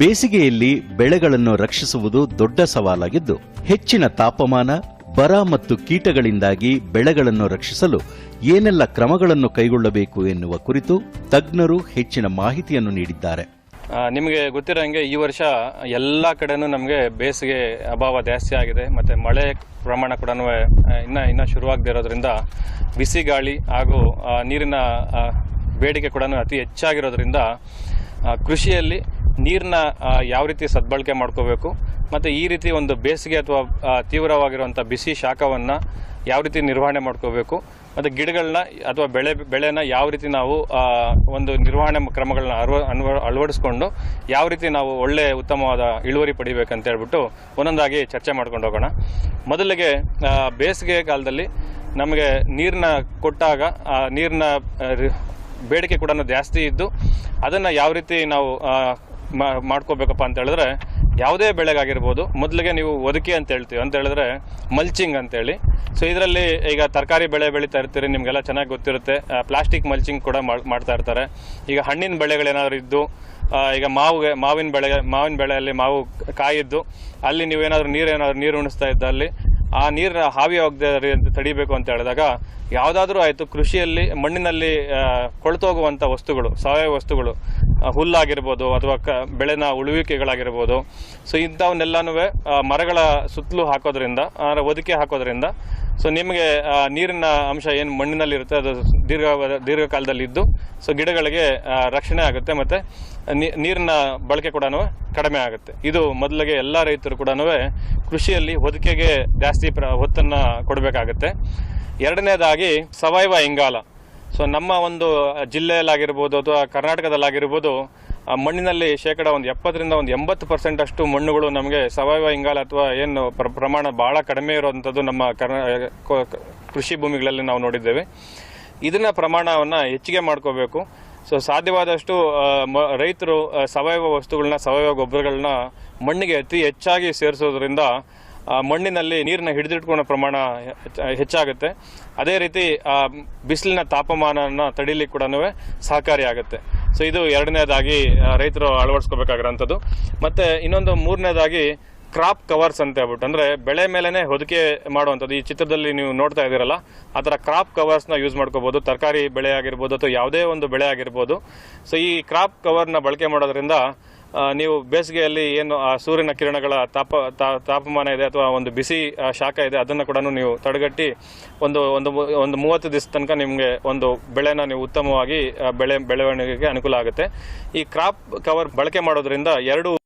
ಬೇಸಿಗೆಯಲ್ಲಿ ಬೆಳೆಗಳನ್ನು ರಕ್ಷಿಸುವುದು ದೊಡ್ಡ ಸವಾಲಾಗಿದ್ದು, ಹೆಚ್ಚಿನ ತಾಪಮಾನ, ಬರ ಮತ್ತು ಕೀಟಗಳಿಂದಾಗಿ ಬೆಳೆಗಳನ್ನು ರಕ್ಷಿಸಲು ಏನೆಲ್ಲ ಕ್ರಮಗಳನ್ನು ಕೈಗೊಳ್ಳಬೇಕು ಎನ್ನುವ ಕುರಿತು ತಜ್ಞರು ಹೆಚ್ಚಿನ ಮಾಹಿತಿಯನ್ನು ನೀಡಿದ್ದಾರೆ. ನಿಮಗೆ ನಿಮಗೆ ಗೊತ್ತಿರೋಂಗೆ ಈ ವರ್ಷ ಎಲ್ಲ ಕಡೆನೂ ನಮಗೆ ಬೇಸಿಗೆ ಅಭಾವ ಜಾಸ್ತಿ ಆಗಿದೆ. ಮತ್ತು ಮಳೆ ಪ್ರಮಾಣ ಕೂಡ ಇನ್ನೂ ಇನ್ನೂ ಶುರುವಾಗದಿರೋದ್ರಿಂದ ಬಿಸಿ ಗಾಳಿ ಹಾಗೂ ನೀರಿನ ಬೇಡಿಕೆ ಕೂಡ ಅತಿ ಹೆಚ್ಚಾಗಿರೋದ್ರಿಂದ ಕೃಷಿಯಲ್ಲಿ ನೀರನ್ನ ಯಾವ ರೀತಿ ಸದ್ಬಳಕೆ ಮಾಡ್ಕೋಬೇಕು, ಮತ್ತು ಈ ರೀತಿ ಒಂದು ಬೇಸಿಗೆ ಅಥವಾ ತೀವ್ರವಾಗಿರುವಂಥ ಬಿಸಿ ಶಾಖವನ್ನು ಯಾವ ರೀತಿ ನಿರ್ವಹಣೆ ಮಾಡ್ಕೋಬೇಕು, ಮತ್ತು ಗಿಡಗಳನ್ನ ಅಥವಾ ಬೆಳೆ, ಬೆಳೆನ ಯಾವ ರೀತಿ ನಾವು ಒಂದು ನಿರ್ವಹಣೆ ಕ್ರಮಗಳನ್ನ ಅಳವ ಅಳವಡಿಸ್ಕೊಂಡು ಯಾವ ರೀತಿ ನಾವು ಒಳ್ಳೆ ಉತ್ತಮವಾದ ಇಳುವರಿ ಪಡಿಬೇಕಂತ ಹೇಳ್ಬಿಟ್ಟು ಒಂದೊಂದಾಗಿ ಚರ್ಚೆ ಮಾಡ್ಕೊಂಡು ಹೋಗೋಣ. ಮೊದಲಿಗೆ ಬೇಸಿಗೆ ಕಾಲದಲ್ಲಿ ನಮಗೆ ನೀರನ್ನ ಕೊಟ್ಟಾಗ, ಆ ನೀರನ್ನ ಬೇಡಿಕೆ ಕೂಡ ಜಾಸ್ತಿ ಇದ್ದು ಅದನ್ನು ಯಾವ ರೀತಿ ನಾವು ಮಾಡ್ಕೋಬೇಕಪ್ಪ ಅಂತ ಹೇಳಿದ್ರೆ ಯಾವುದೇ ಬೆಳೆಗಾಗಿರ್ಬೋದು, ಮೊದಲಿಗೆ ನೀವು ಒದಕಿ ಅಂತ ಹೇಳ್ತೀವಿ. ಅಂತ ಹೇಳಿದ್ರೆ ಮಲ್ಚಿಂಗ್ ಅಂತೇಳಿ ಸೊ ಇದರಲ್ಲಿ ಈಗ ತರಕಾರಿ ಬೆಳೆ ಬೆಳೀತಾ ಇರ್ತೀರಿ, ನಿಮಗೆಲ್ಲ ಚೆನ್ನಾಗಿ ಗೊತ್ತಿರುತ್ತೆ. ಪ್ಲಾಸ್ಟಿಕ್ ಮಲ್ಚಿಂಗ್ ಕೂಡ ಮಾಡ್- ಮಾಡ್ತಾ ಇರ್ತಾರೆ. ಈಗ ಹಣ್ಣಿನ ಬೆಳೆಗಳೇನಾದ್ರೂ ಇದ್ದು ಈಗ ಮಾವಿಗೆ, ಮಾವಿನ ಬೆಳೆ, ಮಾವಿನ ಬೆಳೆಯಲ್ಲಿ ಮಾವು ಕಾಯಿದ್ದು, ಅಲ್ಲಿ ನೀವೇನಾದ್ರೂ ನೀರು ಏನಾದರೂ ನೀರು ಉಣಿಸ್ತಾ ಇದ್ದಲ್ಲಿ ಆ ನೀರಿನ ಹಾವಿ ಹೋಗದೇ ತಡಿಬೇಕು ಅಂತ ಹೇಳಿದಾಗ ಯಾವುದಾದ್ರೂ ಆಯಿತು, ಕೃಷಿಯಲ್ಲಿ, ಮಣ್ಣಿನಲ್ಲಿ ಕೊಳ್ತೋಗುವಂಥ ವಸ್ತುಗಳು, ಸಾವಯವ ವಸ್ತುಗಳು ಹುಲ್ಲಾಗಿರ್ಬೋದು ಅಥವಾ ಕ, ಬೆಳೆನ ಉಳುವಿಕೆಗಳಾಗಿರ್ಬೋದು. ಸೊ ಇಂಥವನ್ನೆಲ್ಲನೂ ಮರಗಳ ಸುತ್ತಲೂ ಹಾಕೋದ್ರಿಂದ ಅಂದರೆ ಒದಕೆ ಹಾಕೋದ್ರಿಂದ ಸೊ ನಿಮಗೆ ನೀರಿನ ಅಂಶ ಏನು ಮಣ್ಣಿನಲ್ಲಿ ಇರುತ್ತೆ ಅದು ದೀರ್ಘ ದೀರ್ಘಕಾಲದಲ್ಲಿ ಇದ್ದು ಸೊ ಗಿಡಗಳಿಗೆ ರಕ್ಷಣೆ ಆಗುತ್ತೆ ಮತ್ತು ನೀರಿನ ಬಳಕೆ ಕೂಡ ಕಡಿಮೆ ಆಗುತ್ತೆ. ಇದು ಮೊದಲಿಗೆ ಎಲ್ಲ ರೈತರು ಕೂಡ ಕೃಷಿಯಲ್ಲಿ ಹೊದಿಕೆಗೆ ಜಾಸ್ತಿ ಪ್ರ ಹೊತ್ತನ್ನು ಕೊಡಬೇಕಾಗತ್ತೆ. ಎರಡನೇದಾಗಿ, ಸಾವಯವ ಇಂಗಾಲ. ಸೊ ನಮ್ಮ ಒಂದು ಜಿಲ್ಲೆಯಲ್ಲಾಗಿರ್ಬೋದು ಅಥವಾ ಕರ್ನಾಟಕದಲ್ಲಾಗಿರ್ಬೋದು ಆ ಮಣ್ಣಿನಲ್ಲಿ ಶೇಕಡ ಒಂದು ಎಪ್ಪತ್ತರಿಂದ ಒಂದು ಎಂಬತ್ತು ಪರ್ಸೆಂಟ್ ಅಷ್ಟು ಮಣ್ಣುಗಳು ನಮಗೆ ಸಾವಯವ ಇಂಗಾಲ ಅಥವಾ ಏನು ಪ್ರ- ಪ್ರಮಾಣ ಭಾಳ ಕಡಿಮೆ ಇರುವಂಥದ್ದು ನಮ್ಮ ಕೃಷಿ ಭೂಮಿಗಳಲ್ಲಿ ನಾವು ನೋಡಿದ್ದೇವೆ. ಇದನ್ನ ಪ್ರಮಾಣವನ್ನು ಹೆಚ್ಚಿಗೆ ಮಾಡ್ಕೋಬೇಕು. ಸೊ, ಸಾಧ್ಯವಾದಷ್ಟು ರೈತರು ಸಾವಯವ ವಸ್ತುಗಳನ್ನ ಸಾವಯವ ಗೊಬ್ಬರಗಳನ್ನ ಮಣ್ಣಿಗೆ ಅತಿ ಹೆಚ್ಚಾಗಿ ಸೇರಿಸೋದ್ರಿಂದ ಮಣ್ಣಿನಲ್ಲಿ ನೀರನ್ನ ಹಿಡಿದಿಟ್ಕೊಳ್ಳೋ ಪ್ರಮಾಣ ಹೆಚ್ಚ- ಹೆಚ್ಚಾಗುತ್ತೆ. ಅದೇ ರೀತಿ ಬಿಸಿಲಿನ ತಾಪಮಾನನ ತಡೀಲಿಕ್ಕೆ ಕೂಡ ಸಹಕಾರಿಯಾಗುತ್ತೆ. ಸೊ ಇದು ಎರಡನೇದಾಗಿ ರೈತರು ಅಳವಡಿಸ್ಕೋಬೇಕಾಗಿರೋಂಥದ್ದು. ಮತ್ತು ಇನ್ನೊಂದು ಮೂರನೇದಾಗಿ ಕ್ರಾಪ್ ಕವರ್ಸ್ ಅಂತ ಹೇಳ್ಬಿಟ್ಟು. ಅಂದರೆ ಬೆಳೆ ಮೇಲೇ ಹೊದಿಕೆ ಮಾಡುವಂಥದ್ದು. ಈ ಚಿತ್ರದಲ್ಲಿ ನೀವು ನೋಡ್ತಾ ಇದ್ದೀರಲ್ಲ, ಆ ಥರ ಕ್ರಾಪ್ ಕವರ್ಸ್ನ ಯೂಸ್ ಮಾಡ್ಕೋಬೋದು. ತರಕಾರಿ ಬೆಳೆ ಆಗಿರ್ಬೋದು ಅಥವಾ ಯಾವುದೇ ಒಂದು ಬೆಳೆ ಆಗಿರ್ಬೋದು. ಸೊ ಈ ಕ್ರಾಪ್ ಕವರ್ನ ಬಳಕೆ ಮಾಡೋದ್ರಿಂದ ನೀವು ಬೇಸಿಗೆಯಲ್ಲಿ ಏನು, ಆ, ಸೂರ್ಯನ ಕಿರಣಗಳ ತಾಪ ತಾಪಮಾನ ಇದೆ ಅಥವಾ ಒಂದು ಬಿಸಿ ಶಾಖ ಇದೆ, ಅದನ್ನು ಕೂಡ ನೀವು ತಡೆಗಟ್ಟಿ ಒಂದು ಒಂದು ಒಂದು ಮೂವತ್ತು ದಿವಸ ತನಕ ನಿಮಗೆ ಒಂದು ಬೆಳೆನ ನೀವು ಉತ್ತಮವಾಗಿ ಬೆಳೆ, ಬೆಳವಣಿಗೆಗೆ ಅನುಕೂಲ ಆಗುತ್ತೆ. ಈ ಕ್ರಾಪ್ ಕವರ್ ಬಳಕೆ ಮಾಡೋದ್ರಿಂದ ಎರಡು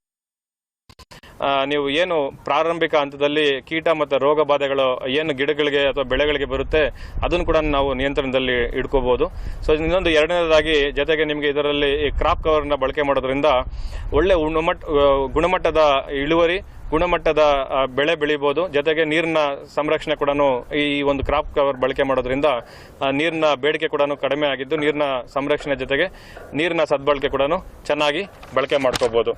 ನೀವು ಏನು ಪ್ರಾರಂಭಿಕ ಹಂತದಲ್ಲಿ ಕೀಟ ಮತ್ತು ರೋಗ ಬಾಧೆಗಳು ಏನು ಗಿಡಗಳಿಗೆ ಅಥವಾ ಬೆಳೆಗಳಿಗೆ ಬರುತ್ತೆ, ಅದನ್ನು ಕೂಡ ನಾವು ನಿಯಂತ್ರಣದಲ್ಲಿ ಇಟ್ಕೋಬಹುದು ಸೊ ಇನ್ನೊಂದು ಎರಡನೇದಾಗಿ ಜೊತೆಗೆ ನಿಮಗೆ ಇದರಲ್ಲಿ ಈ ಕ್ರಾಪ್ ಕವರ್ನ ಬಳಕೆ ಮಾಡೋದ್ರಿಂದ ಒಳ್ಳೆ ಗುಣಮಟ್ಟ ಗುಣಮಟ್ಟದ ಇಳುವರಿ, ಗುಣಮಟ್ಟದ ಬೆಳೆ ಬೆಳಿಬೋದು. ಜೊತೆಗೆ ನೀರಿನ ಸಂರಕ್ಷಣೆ ಕೂಡ ಈ ಒಂದು ಕ್ರಾಪ್ ಕವರ್ ಬಳಕೆ ಮಾಡೋದ್ರಿಂದ ನೀರಿನ ಬೇಡಿಕೆ ಕೂಡ ಕಡಿಮೆ ಆಗಿದ್ದು ನೀರಿನ ಸಂರಕ್ಷಣೆ ಜೊತೆಗೆ ನೀರಿನ ಸದ್ಬಳಕೆ ಕೂಡ ಚೆನ್ನಾಗಿ ಬಳಕೆ ಮಾಡ್ಕೋಬಹುದು